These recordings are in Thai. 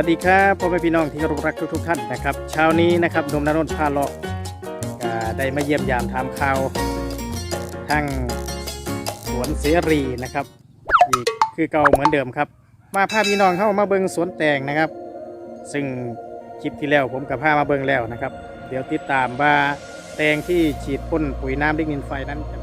วัสดีครับพ่อแม่พี่น้องที่เคารพรักทุกๆท่านนะครับ เช้านี้นะครับนมนรนพาเลาะได้มาเยี่ยมยามทำข่าวทางสวนเสรีนะครับอีกคือเก่าเหมือนเดิมครับ มาพาพี่น้องเข้ามาเบิงสวนแตงนะครับ ซึ่งคลิปที่แล้วผมกับพามาเบิงแล้วนะครับ เดี๋ยวติดตามว่าแตงที่ฉีดพ่นปุ๋ยน้ำดิกนินไฟนั้นจะ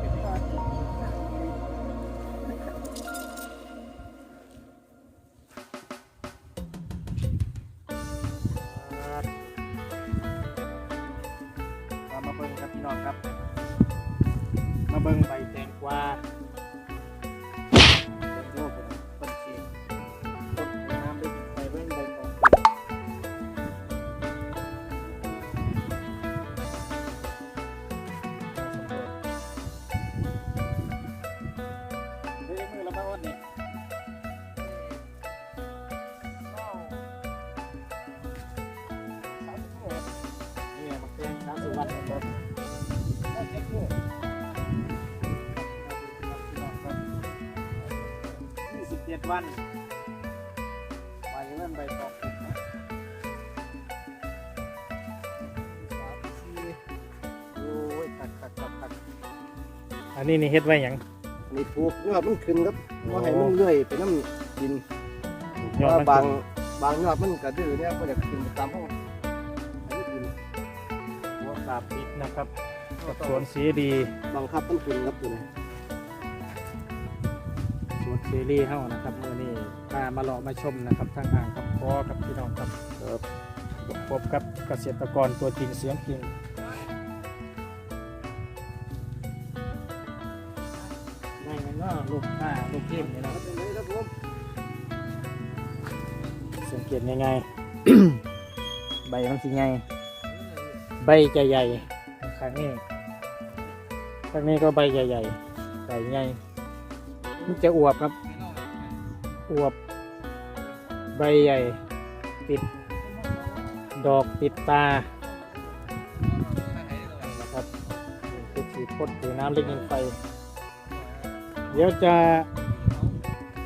ยี่สิบเจ็ดวันไปเริ่มใบตองติดนะโอ้ยตัดตัดตัดตัดอันนี้นี่เฮ็ดไว้หยังนี่ปลูกยอดมันขึ้นครับว่าให้มันเลื่อยไปน้ำดินยอดว่ามันบางขึ้นบางยอดมันกระดื้อเนี่ยก็จะขึ้นไปตามห้องอันนี้ดินหัวกาบปิดนะครับกับสวนสีดีบังคับมันขึ้นครับตัวนี้สวน ซีรีส์เฮานะครับมือนี้พามาเลาะมาชมนะครับทางอ่างครับพอกับพี่น้องครับครับพบกับเกษตรกรตัวจริงเสียงจริงนี่มันก็ลูกค้าลูกทีมนี่นะครับเป็นไงครับผมสังเกตยังไงใบมันสิไงใบจะใหญ่ครั้งนี้ครั้งนี้ก็ใบใหญ่ๆใบใหญ่มันจะอวบครับ อวบ ใบใหญ่ ติด ดอกติดตาครับคือฉีดพ่นปุ๋ยน้ำเล็กนินไฟ เดี๋ยวจะ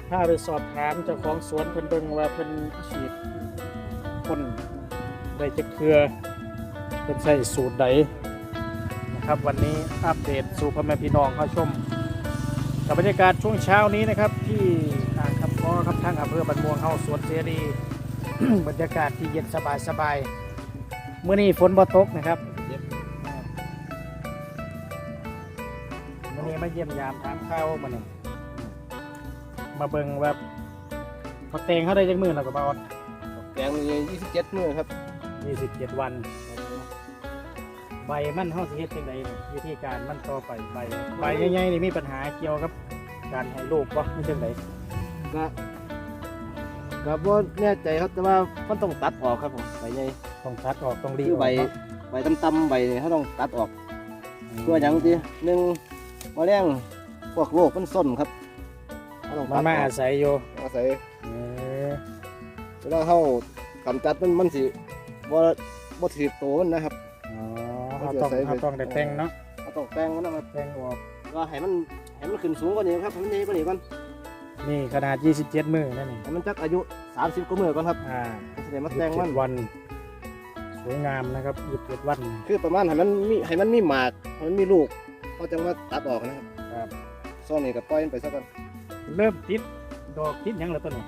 ถ้าไปสอบถามเจ้าของสวนเพิ่นเบิ่งว่าเพิ่นฉีดพ่นได้จะเครือเป็นใส่สูตรใดนะครับ วันนี้อัปเดตสู่พ่อแม่พี่น้องเข้าชมกับบรรยากาศช่วงเช้านี้นะครับที่อ่าง อครับทางอำเภอบันม่วงเฮาสวนเสรีบรรยากาศที่เย็นสบายสบายๆเมื่อนี้ฝนบ่ตกนะครับมื่อนี้มาเยี่ยมยามถามข้าวมาเนี่ยมาเบิ่งว่าพอแตงเขาได้จักมือแล้วก็บ่าวแกงนี่ยี่สิบเจ็ดมื้อครับยี่สิบเจ็ดวันใบมันเฮาสิเฮ็ดจังไดเนี่ยวิธีการมันต่อไปใบใบใหญ่ๆนี่มีปัญหาเกี่ยวกับการให้ลูกบ่มีจังได ก็ก็บ่แน่ใจครับแต่ว่ามันต้องตัดออกครับผมใบใหญ่ต้องตัดออกต้องรีคือใบกเนาะใบต่ำๆใบนี่เขาต้องตัดออกตัวอย่างที่หนึ่งมะแรงพวกโรคมันส้นครับเขาต้องมัตันดมาอออากศัยอยู่อาศัยเออเวลาเขากำจัดมันมันสิบ่บ่ถือโตมันนะครับ อ๋อเขาต้องเขาต้องได้แต่งเนาะเขาต้องแปลงมันนะครับแต่งออกก็ให้มันให้มันขึ้นสูงกว่านี้ครับให้มันใหญ่กว่านี้ก่อน นี่ขนาด 27 มือนั่นนี่ให้มันจักอายุ 30กว่ามื้อก่อนครับอ่าจะได้มาแต่งมัน27วันสวยงามนะครับ27วัน คือประมาณให้มันมีให้มันมีหมากให้มันมีลูกเขาจะมาตัดออกนะครับครับซ่อนนี่ก็ปล่อยมันไปซะก่อนเริ่มติดดอกติดหยังแล้วต้นนี้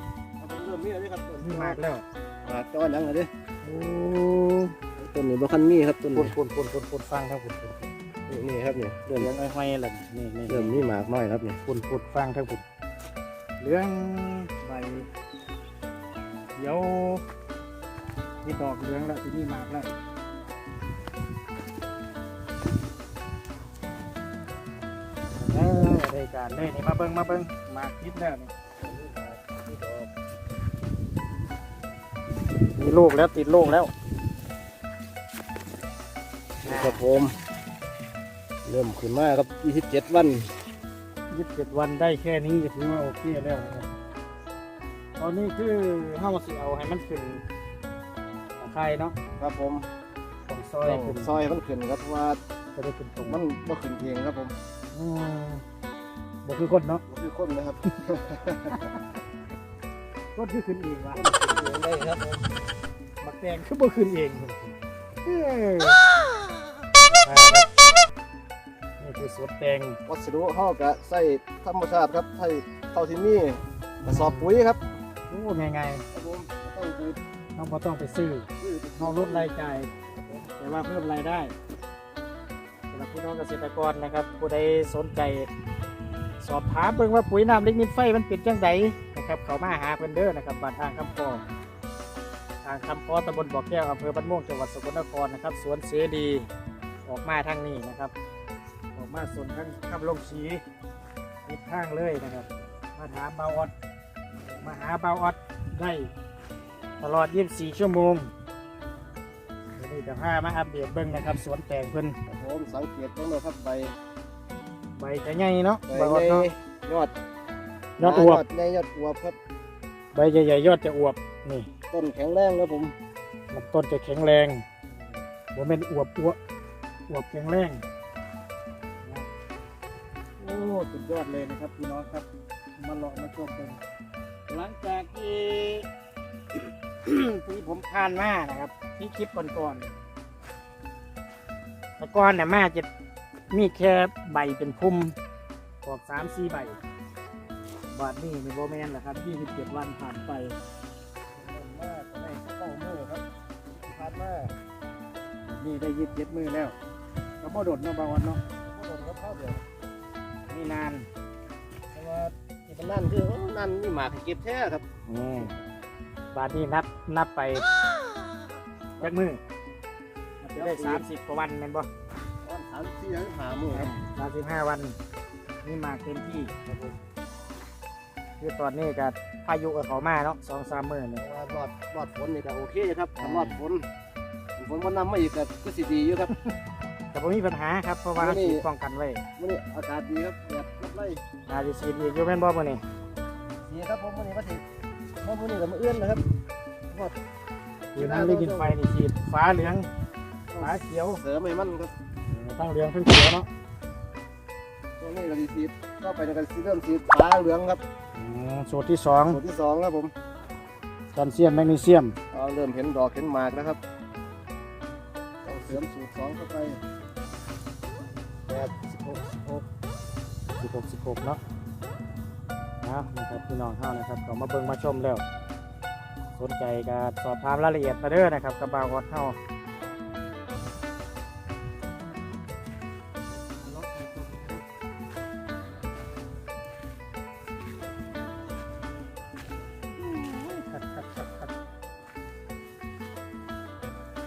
เริ่มมีแล้วนี่ครับมีมากแล้วหมากจอนหยังเลยเด้โอ้ต้นนี้บ่คันมีครับต้นปุ่นี้นปุ่นปุ่นปุ่นปุ่นฟังทั้งปุ่นปุ่นนี่ครับนี่เริ่มเลี้ยงห้อยๆเลยนี่นี่เริ่มมีหมากน้อยครับนี่ปุ่นปุ่นฟังทั้งปุ่น เหลืองใบเขียวมีดอกเหลืองแล้วที่นี่มากแล้วเออได้การเลยนี่มาเบิ้งมาเบิ้งมาคิดแล้วนี่มีลูกแล้วติดลูกแล้วครับผมเริ่มขึ้นมาครับ27วัน ยี่สิบเจ็ดวันได้แค่นี้ก็ถือว่าโอเคแล้วนะครับตอนนี้คือเฮาสิเอาให้มันขึ้นตะไคร่เนาะครับผมต้องซอยต้องขึ้นซอยให้มันขึ้นครับเพราะว่าจะได้ขึ้นตรงมันบ่ขึ้นเองครับผมอืมบ่คือคนเนาะบ่คือคนนะครับต้นคือขึ้นเองวะได้ครับผมบักแตงคือบ่ขึ้นเองเออ นี่คือสวนแตงวัสดุห่อกะใส่ธรรมชาติครับใส่เท่าที่มีกระสอบปุ๋ยครับโอ้ง่ายครับผมต้องไปๆเราบ่ต้องไปซื้อซื้อเราลดรายจ่ายแต่ว่าเพิ่มรายได้สำหรับพี่น้องเกษตรกรนะครับ ผู้ใดสนใจสอบถามเบิ่งว่าปุ๋ยน้ำเล็กนิดไฟมันเป็นจังไดนะครับ เขามาหาเพิ่นเด้อนะครับบ้านทางคำพอทางคำพอตำบลบ่อแก้วอำเภอบ้านม่วงจังหวัดสกลนครนะครับ สวนเสรีออกมาทางนี้นะครับออก มาสวนทั้งคำลงชีทิศทางเลยนะครับ มาถามเบาออดมาหาเบาออดได้ตลอด 24 ชั่วโมงเดี๋ยวนี้จะพามาอัปเดตเบิ่งนะครับ สวนแตงเพิ่นครับผมสังเกตตรงนี้ครับใบใบจะใหญ่เนาะใบเบาออดในเนาะยอดยอดอวบในยอดอวบครับ ใบใหญ่ๆยอดจะอวบนี่ต้นแข็งแรงครับผมลำต้นจะแข็งแรงบ่แม่นอวบอวบอวบแข็งแรงนะโอ้ สุดยอดเลยนะครับพี่น้องครับมาเลาะมาชมกันหลังจากที่ที่ผมทานมานะครับ ที่คลิปก่อนๆแต่ก่อนเนี่ยมาจะมีแค่ใบเป็นพุ่มออกสามสี่ใบบาดนี้ในโบแมนแหละครับยี่สิบเจ็ดวันผ่านไปมากในเต้ามือครับผ่านมานี่ได้ยิบเย็ดมือแล้วก็บ่โดดเนาะบางวันเนาะผู้ชมครับเข้าเดียว นี่นานแต่ว่าที่มันนั่นคือโอ้นั่นมีหมากให้เก็บแท้ครับนี่บาทนี้นับนับไปยักมือนับไปได้สามสิบกว่าวันแม่นบ่ตอนสามสี่ห้ามือครับสามสิบห้าวัน นี่มาเต็มที่ครับผมคือตอนนี้ก็พายุกับเขามาเนาะสองสามมื้อนี่ แต่ว่ารอดรอดฝนนี่ก็โอเคอยู่ครับถ้ารอดฝนฝนมันนำมาอีกก็ก็สิดีอยู่ครับ แต่บ่มีปัญหาครับเพราะว่ามื้อนี้ฉีดป้องกันไว้วันนี้อากาศดีครับแดดรับไล่อาจจะฉีดอีกอยู่แม่นบ่มื้อนี้ดีครับผมวันนี้มาถึงเพราะวันนี้ก็มาเอื้อนนะครับรอดอยู่น้ำได้กินไฟนี่ฉีดฟ้าเหลืองฟ้าเขียวเสริมให้มันครับตั้งเหลืองทั้งเขียวเนาะตรงนี้ก็ดีสีก็ไปในกันสีเริ่มสีฟ้าเหลืองครับอืมสูตรที่สองส่วนที่สองครับผมแคลเซียมแมกนีเซียมเอาเริ่มเห็นดอกเห็นหมากแล้วครับต้องเสริมสูตรสองเข้าไป หกสิบหกเนาะนะนะครับพี่น้องเฮานะครับก็มาเบิ่งมาชมแล้ว สนใจการสอบถามรายละเอียดมาเด้อนะครับกับบาวอดเฮา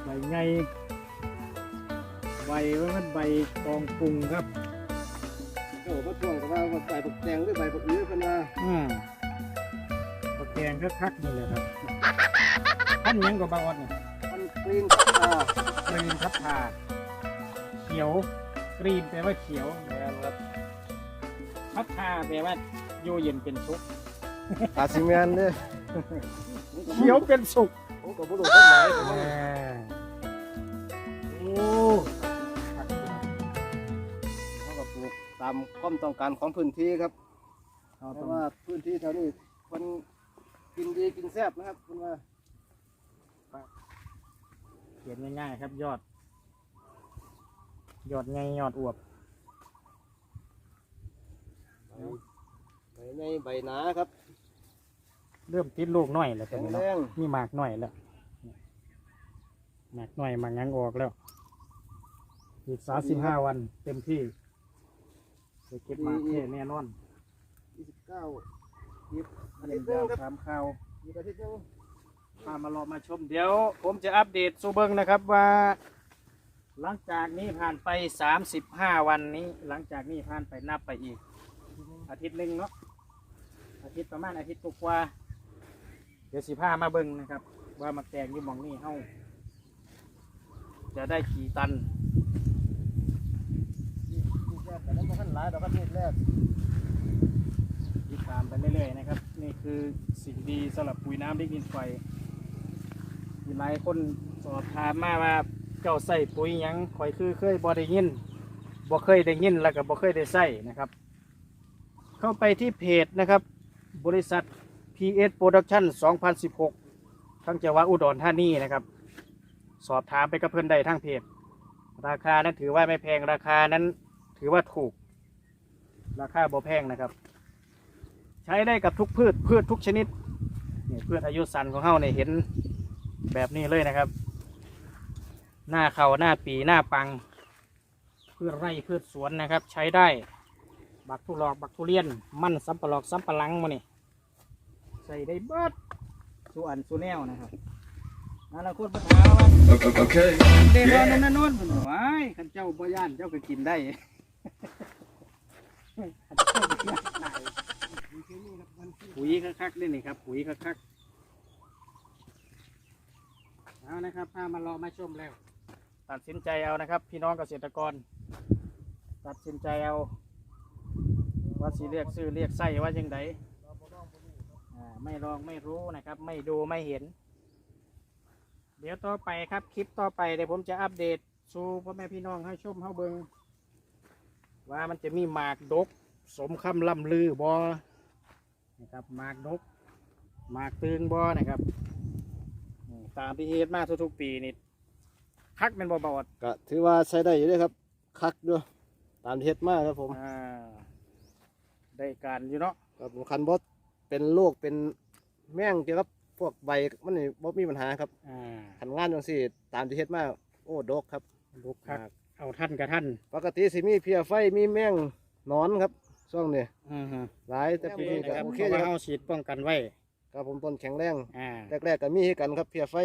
ใบไงใบว่ามันใบกองปรุงครับ คักๆนี่เลยครับท่านยังกับบางออดเนี่ยมันกรีนครับอ่ากรีนทับทาเขียวกรีนแปลว่าเขียวนะครับทับทาแปลว่าโยเย็นเป็นสุกอาซิเมนเนี่ยเขียวเป็นสุกผมกับผู้ดูต้นไม้ผมแหว่ามโอ้คักอยู่เขากับปลูกตามความต้องการของพื้นที่ครับเอาเพตรราะงว่าพื้นที่แถวนี้คน กินดีกินแซ่บนะครับคุณว่าเขียนง่ายๆครับ ยอด ยอดไงยอดอวบ ใบในใบหนาครับ เริ่มติดลูกน้อยแล้วตอแข็นงนี้แรเนาะงมีหมากหน่อยแล้วหมากหน่อยหมากยังออกแล้ว อีกสามสิบห้าวันเต็มที่จะเก็บหมากแค่แน่นอน ยี่สิบเก้า อันนี้จะถามข่าวพามารอมาชม เดี๋ยว ผมจะอัปเดตสูเบิงนะครับว่า หลังจากนี้ผ่านไปสามสิบห้าวันนี้ หลังจากนี้ผ่านไปนับไปอีก อาทิตย์หนึ่งเนาะอาทิตย์ประมาณอาทิตย์กว่าเดี๋ยวสิพามาเบิงนะครับ ว่ามาแตงยู่มองนี่เฮาจะได้กี่ตัน เรื่อยๆนะครับ นี่คือสิ่งดีสำหรับปุ๋ยน้ำดิกินไฟมีหลายคนสอบถามมาว่าเจ้าใส่ปุ๋ยหยังข่อยคือเคยบ่ได้ยินบ่เคยได้ยินแล้วก็บ่เคยได้ใส่นะครับ เข้าไปที่เพจนะครับ บริษัท PS Production 2016 ทั้งจังหวัดอุดรธานีนะครับ สอบถามไปกับเพื่อนใดทางเพจ ราคานั้นถือว่าไม่แพงราคานั้นถือว่าถูก ราคาบ่แพงนะครับ ใช้ได้กับทุกพืชพืชทุกชนิดนี่พืชอายุสันของเฮาเนี่ยเห็นแบบนี้เลยนะครับ หน้าเขาหน้าปีหน้าปัง พืชไร่พืชสวนนะครับ ใช้ได้บักทุลอกบักทุเรียน มันซับปะหลอกซับปะหลังมานี่ใส่ได้เบิดส่วนส่วนแนวนะครับนั่นละคนปัญหาว่า Okay. เดนอนนั่นนู่นผมว่าไอ้ขันเจ้าบ่ย่านเจ้าก็กินได้ ปุ๋ยคักๆนี่นี่ครับ ปุ๋ยคักๆเอานะครับพามารอมาชมแล้ว ตัดสินใจเอานะครับ พี่น้องเกษตรกร ตัดสินใจเอาว่าสิเรียกซื้อเรียกไส้ว่ายังไงไม่ลองไม่รู้นะครับ ไม่ดูไม่เห็น เดี๋ยวต่อไปครับคลิปต่อไปเดี๋ยวผมจะอัปเดตสู่พ่อแม่พี่น้องให้ชมให้เบิงว่ามันจะมีหมากดก สมคำล่ำลือบอ นะครับหมากดกหมากตึงบอนะครับนี่ตามที่เฮ็ดมาทุกๆปีนี่คักเป็นบ่บอดก็ถือว่าใช้ได้อยู่เด้อครับ คักด้วยตามที่เฮ็ดมาครับผมอ่าได้การอยู่เนาะครับผมคันบดเป็นโรคเป็นแม่งเกี่ยวกับพวกใบมันนี่บ่มีปัญหาครับอ่าคันงานจังซี่ตามที่เฮ็ดมาโอ้ดกครับดกคักเอาท่านกับท่านปกติสิมีเพียไฟมีแมงหนอนครับ ช่วงนี้อือฮึหลายแต่ปีนี้นะก็ครับโอเพเคราะอยู่ว่าครับเอาฉีดป้องกันไว้ครับผมต้นแข็งแรงอ่าแรกๆก็มีให้กันครับเพียไฟ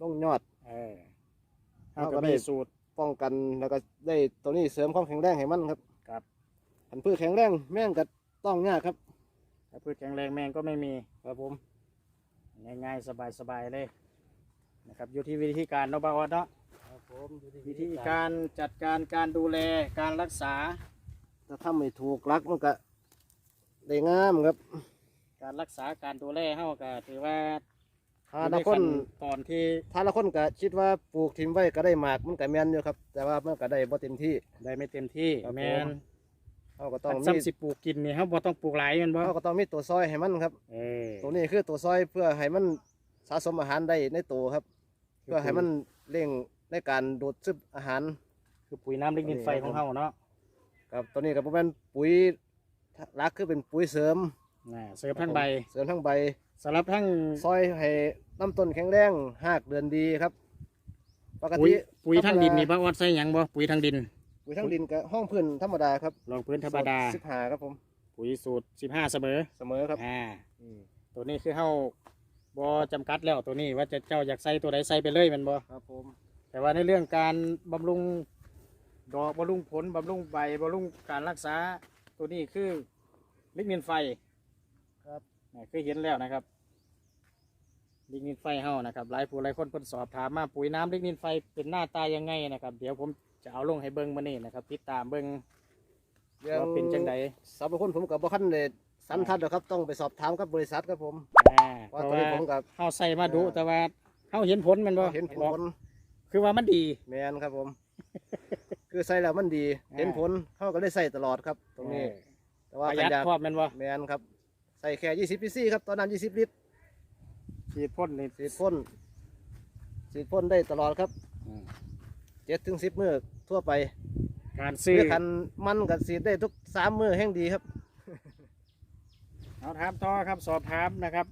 ลงยอด เออเอาเอาก็ก็ได้มีสูตร ป้องกันแล้วก็ได้ตัวนี้เสริมความแข็งแรงให้มันครับครับอันพืชแข็งแรงแม่งก็ต้องยากครับ ถ้าพืชแข็งแรงแมงก็ไม่มี ครับผม ง่ายๆ สบายๆ เลยนะครับอยู่ที่วิธีการเนาะบางออดเนาะ ครับผมวิธีการจัดการการดูแลการรักษา ถ้าทำไม่ถูกลักมันก็ได้งามครับ การรักษาการดูแลเฮาก็ถือว่าถ้าละคนอยู่ใตอนที่ถ้าละคนก็คิดว่าปลูกทิ้งไว้ก็ได้หมากมันก็แม่นอยู่ครับ แต่ว่ามันก็ได้บ่เต็มที่ ได้ไม่เต็มที่ครับแมนเขาก็ต้อถ้างมีซ้ำสิปลูกกินนี่เฮาบ่ต้องปลูกหลายแมันบ่เขาก็ต้องมีตัวซอยให้มันครับ เออตัวนี้คือตัวซอยเพื่อให้มันสะสมอาหารได้ในตัวครับ เพื่อให้มันเร่งในการดูดซึมอาหาร คือปุ๋ยน้ำเล็กดินไฟของเฮาเนาะ ครับตัวนี้ก็เป็นปุ๋ยหลักคือเป็นปุ๋ยเสริมน่ะเสริมทั้งใบเสริมทั้งใบสำหรับทั้งซอยให้ลำต้นแข็งแรงหากเดือนดีครับปกปุ๋ยติปุ๋ยทั้งดินนี่บ่ออดใส่หยังบ่ปุ๋ยทั้งดิน ปุ๋ยทั้งดินกับห้องพื้นธรรมดาครับรองพื้นธรรมดาสิบหาครับผมปุ๋ยสูตร15เสมอเสมอครับอ่าอืมตัวนี้คือเฮาบ่จำกัดแล้วตัวนี้ว่าจะเจ้าอยากใส่ตัวใดใส่ไปเลยแมันบ่ครับผมแต่ว่าในเรื่องการบำรุง ดอกบำรุงผลบำรุงใบบำรุงการรักษา ตัวนี้คือลิกนินไฟครับนี่คือเห็นแล้วนะครับลิกนินไฟเฮานะครับหลายผู้หลายคนเพิ่นสอบถามมาปุ๋ยน้ำลิกนินไฟเป็นหน้าตายังไงนะครับ เดี๋ยวผมจะเอาลงให้เบิ่งมานี่นะครับ ติดตามเบิ่งว่าเป็นจังไดสำหรับคนผมกับบ่คันเลยสันทัดหรอกครับต้องไปสอบถามกับบริษัทครับผมอ่าเพว่าราะตัวนี้ว่าผมกับเฮาใส่มาดูแต่ว่าเฮาเห็นผลแมันบ่เห็นผบอกลคือว่ามันดีแมนครับผม คือใส่แล้วมันดีอ่าเห็นผลเขาก็ได้ใส่ตลอดครับ ตรงนี้ แต่ปว่าระหใครยัดอยากพร้อมแมันบ่แมนครับ ใส่แค่20 cc ครับตอนนั้น20ลิตรฉีดพ่นนี่สีดพ่นสีดพ่นได้ตลอดครับอืม7ถึง10มื้อทั่วไป การซื้อเพื่อคันมันกับสีดได้ทุก3มื้อแห่งดีครับเอาถามต่อครับสอบถามนะครับ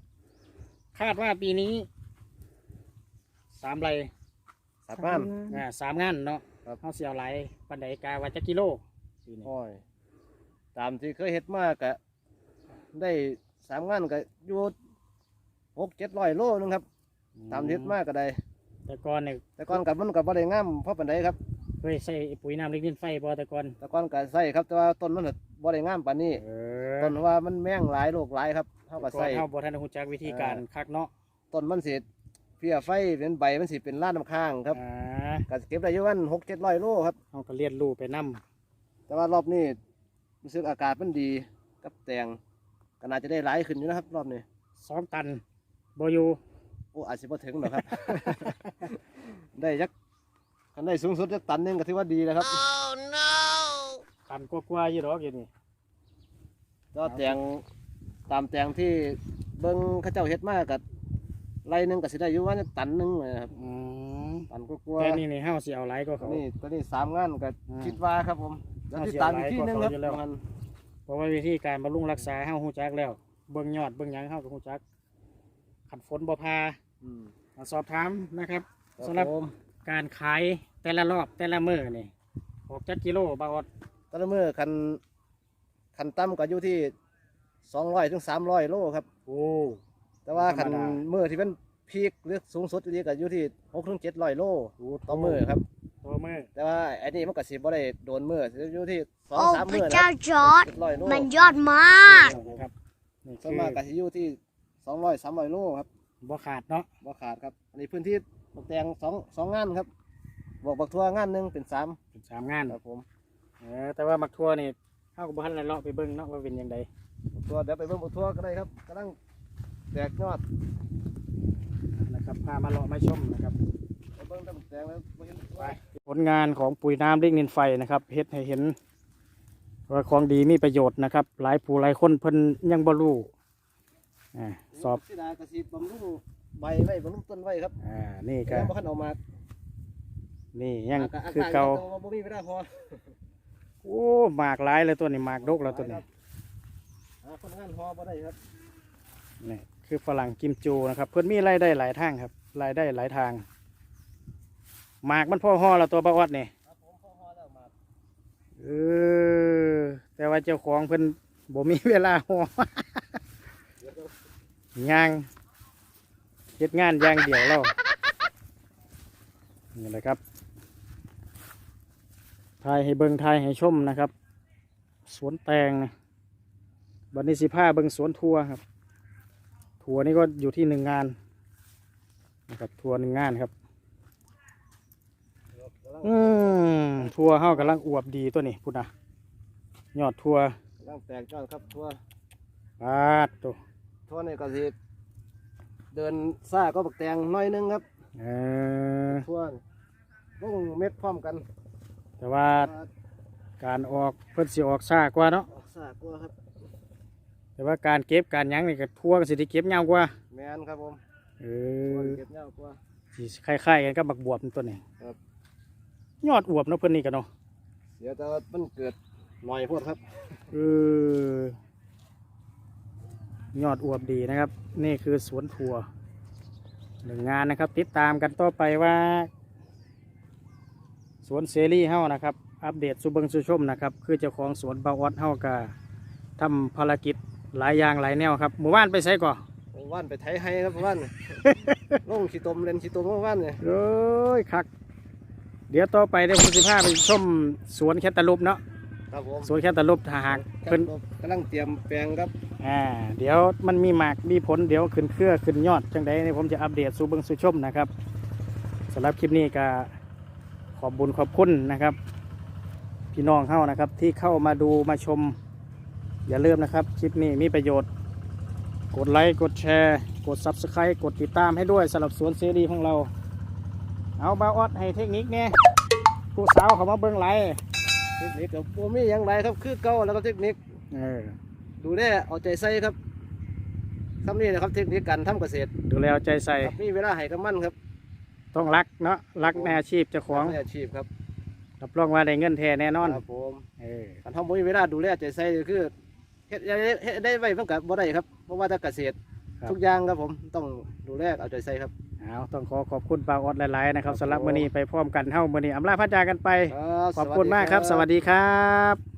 คาดว่าปีนี้สามไรสามงานอ่าสามงานเนาะครับเขาเสียวไหลปันไดกาว่าจะกิโลปีนี้โอ้ยตามที่เคยเฮ็ดมากกะได้สามงานก็อยู่หกเจ็ดร้อยโลนึงครับ ตามที่เฮ็ดมากก็ได้ แต่ก่อนเนี่ยแต่ก่อนกับมันกับบ่ได้งามเพราะปานใดครับ เคยใส่ปุ๋ยน้ำเล็กดินไฟบ่แต่ก่อนแต่ก่อนก็ใส่ครับแต่ว่าต้นมันบ่ได้งามปานนี้เอต้นว่ามันแม่งหลายโรคหลายครับเฮาแต่ก็ก่อนใส่เขาบ่ทันรู้จักวิธีการเออ คักเนาะ ต้นมันสิ เพียไฟเป็นใบมันสิเป็นล้านน้ำค้างครับอ่าก็เก็บได้อยู่วันหกเจ็ดร้อยโลครับเขาก็เรียนรู้ไปนํแต่ว่ารอบนี้รู้สึกอากาศมันดีกับแตงก็น่าจะได้หลายขึ้นอยู่นะครับ รอบนี้สองตันบ่อยู่โอ้อาจจะพอถึงหรอกครับ ได้ยักคันได้สูงสุดจักตันหนึงก็ถือว่าดีแล้วครับตันกว่าๆอยู่ดอกอยู่นี่ ก็แตงตามแตงที่เบิ่งเขาเจ้าเฮ็ดมากับ ไรหนึงก็สิได้อยู่ว่าตันหนึงเลยครับอืมตันกลัวาแต่นี่นี่เฮาสิเอาหลายก็ๆเขา นี่ตอนนี้สามงานก็อ่าคิดว่าครับผมแล้วเอาที่เสียตามหอีลากยที่กว่าหนึงเขาครับอยู่แล้ว มันเพราะว่าวิธีการบำรุงรักษาเฮาฮู้จักแล้ว เบิ่งยอดเบิ่งหยังเฮาก็ฮู้จักขันฝนบ่พาอืมมาสอบถามนะครับครับสำหรับผมการขายแต่ละรอบแต่ละมื้อนี่ออกจักกิโลบาออดแต่ละมื้อคันคันต่ำก็อยู่ที่200ถึง300โลครับ โอ้ แต่ว่าคันธรรมดา มื้อที่เป็นพีคหรือสูงสุดอีกก็อยู่ที่6ถึง700โลต่อมื้อครับต่อมื้อแต่ว่าอันนี้มันก็สิบ่ได้โดนมื้ออยู่ที่สองโอ้สามพมื้อระนะเจ้าจอร์ด700โลมันยอดมากนะครับนี่ส่วนคือมากก็สิอยู่ที่200 300โลครับบ่ขาดเนาะบ่ขาดครับอันนี้พื้นที่ตกแต่งสองสองงานครับบวกบักทัวงานหนึ่งเป็นสามเป็นสามงานครับผมเออแต่ว่ามักทั่วนี่เฮาก็บ่ทันได้เลาะไปเบิ่งเนาะว่าเป็นจังไดบักทัวเดี๋ยวไปเบิ่งบักทัวก็ได้ครับกำลัง แตกยอดนะครับพามาเลาะมาชมนะครับไปเบิ่งแต่มันแตกแล้วบ่เห็นไปผลงานของปุ๋ยน้ำเล็กนินไฟนะครับเฮ็ดให้เห็นว่าของดีมีประโยชน์นะครับ หลายผู้หลายคนเพิ่นยังบ่รู้อ่าสอบสิดากระสีบำรุงใบไว้บำรุงต้นไว้ครับอ่านี่ก็แล้วบ่คันเออกมานี่ยังกะคือเก่าแต่ว่บ่มีเวลาพอโอ้หมากหลายเลยตัวนี้หมากดกแล้วตัวนี้ หาคนงานพอบ่ได้ครับนี่ คือฝรั่งกิมจูนะครับ เพิ่นมีรายได้หลายทางครับรายได้หลายทางหมากมันพ่อห่อแล้วตัวประวัตินี่ครับผมพอพอแล้วมาเออแต่ว่าเจ้าของเพิ่นบ่มีเวลาห่อเดี๋ยวย่างเฮ็ดงานอย่างเดียวแล้วนี่แหละครับทายให้เบิงทายให้ชมนะครับ สวนแตงนะบันนี้สิผ้าเบิงสวนทัวครับ ทัวนี่ก็อยู่ที่หนึ่งงานนะครับทัวหนึ่งงานครับกำลังอืมทัวเฮากำลังอวบดีตัวนี้พุ่นนะยอดทัวกำลังแตกยอดครับทัวปาดตัวทัวนี่ก็สิเดินซ่าก็บักแตงหน้อยหนึงครับเออทัวลงเม็ดพร้อมกัน แต่ว่าการออกเพิ่นสิออกช้ากว่าเนาะออกซ่ากว่าครับ แต่ว่าการเก็บการหยังนี่ก็ทั่วก็สิได้เก็บยาวกว่าแมนครับผมเอทัวอเก็บยาวกว่าสิคล้ายๆกันกับบักบวบนี่ตัวนี้ครับยอดอวบเนาะเพิ่นนี่กันเนาะเสียแต่ว่ามันเกิดหน่อยพวดครับเออยอดอวบดีนะครับ นี่คือสวนทัวหนึ่งงานนะครับ ติดตามกันต่อไปว่า สวนเซรีเฮานะครับ อัปเดตสุเบิงสุชมนะครับ คือเจ้าของสวนบาออดเฮากะทำภารกิจ หลายอย่างหลายแนวครับหมู่บ้านไปใส่ก่อว่านไปไถให้ครับว่านลงขี้ตมเล่นขี้ตมว่านเนี่ยเอ้ยคัก เดี๋ยวต่อไปเดี๋ยวผมสิพาไปชมสวนแคตตาลูปเนาะครับผมสวนแคตตาลูปถ้าหากครัเพิ่นบกำลังเตรียมแปลงครับอ่าเดี๋ยวมันมีหมากมีผลเดี๋ยวขึ้นเครือขึ้นยอดจังใดนี่ผมจะอัปเดตสู่เบิงสู่ชมนะครับสำหรับคลิปนี้ก็ขอบบุญขอบคุณนะครับ พี่น้องเข้านะครับที่เข้ามาดูมาชม อย่าลืมนะครับ คลิปนี้มีประโยชน์ กดไลค์ กดแชร์ กด Subscribe กดติดตามให้ด้วยสำหรับสวนเสรีของเรา เอาบาออดให้เทคนิคเนี่ยผู้สาวเขามาเบิ้งไลฟ์เทคนิคกับโมมีอย่างไรครับคือเก่าแล้วก็เทคนิคเออดูแลเอาใจใส่ครับคำนี้นะครับเทคนิคการทำเกษตรดูแลเอาใจใส่ ครับมีเวลาให้กับมันครับต้องรักเนาะรักในอาชีพเจ้าของในอาชีพครับรับรองว่าได้เงินแท้แน่นอนครับผมเออการทำบ่มีเวลาดูแลใจใส่ก็คือ เฮ็ดได้เฮ็ดได้ไว้เพิ่งกับบ่ได้ครับเพราะว่าถ้าเกษตรทุกอย่างครับผมต้องดูแลเอาใจใส่ครับ เอาต้องขอขอบคุณปาออดหลายๆนะครับ สำหรับมื้อนี้ไปพร้อมกันเฮ้ามื้อนี้อำลาพระจากกันไปครับขอบคุณมากครับ สวัสดีครับ